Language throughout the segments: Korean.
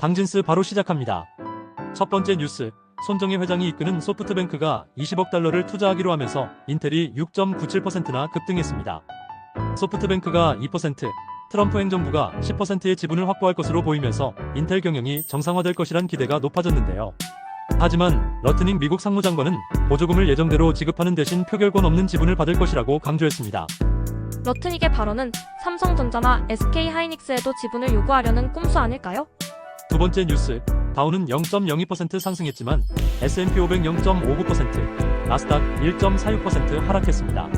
당진스 바로 시작합니다. 첫 번째 뉴스. 손정혜 회장이 이끄는 소프트뱅크가 20억 달러를 투자하기로 하면서 인텔이 6.97%나 급등했습니다. 소프트뱅크가 2%, 트럼프 행정부가 10%의 지분을 확보할 것으로 보이면서 인텔 경영이 정상화될 것이란 기대가 높아졌는데요. 하지만 러트닝 미국 상무장관은 보조금을 예정대로 지급하는 대신 표결권 없는 지분을 받을 것이라고 강조했습니다. 러트닉의 발언은 삼성전자나 SK하이닉스에도 지분을 요구하려는 꼼수 아닐까요? 두 번째 뉴스, 다우는 0.02% 상승했지만 S&P 500 0.59%, 나스닥 1.46% 하락했습니다.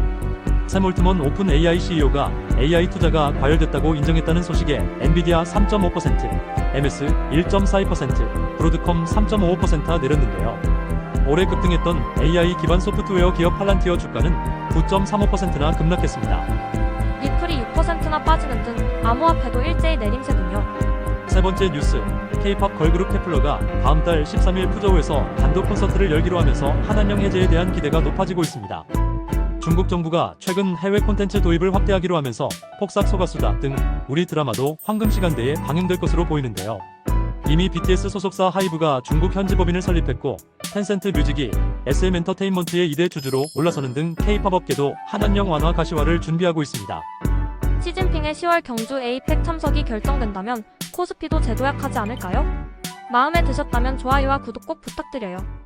샘 올트먼 오픈 AI CEO가 AI 투자가 과열됐다고 인정했다는 소식에 엔비디아 3.5%, MS 1.42%, 브로드컴 3.55% 내렸는데요. 올해 급등했던 AI 기반 소프트웨어 기업 팔란티어 주가는 9.35%나 급락했습니다. 리플이 6%나 빠지는 등 암호화폐도 일제히 내림세군요. 세 번째 뉴스, K-팝 걸그룹 케플러가 다음 달 13일 푸저우에서 단독 콘서트를 열기로 하면서 한한령 해제에 대한 기대가 높아지고 있습니다. 중국 정부가 최근 해외 콘텐츠 도입을 확대하기로 하면서 폭삭 소가수다 등 우리 드라마도 황금 시간대에 방영될 것으로 보이는데요. 이미 BTS 소속사 하이브가 중국 현지 법인을 설립했고 텐센트 뮤직이 SM 엔터테인먼트의 2대 주주로 올라서는 등 K-팝 업계도 한한령 완화 가시화를 준비하고 있습니다. 시진핑의 10월 경주 에이펙 참석이 결정된다면 코스피도 재도약하지 않을까요? 마음에 드셨다면 좋아요와 구독 꼭 부탁드려요.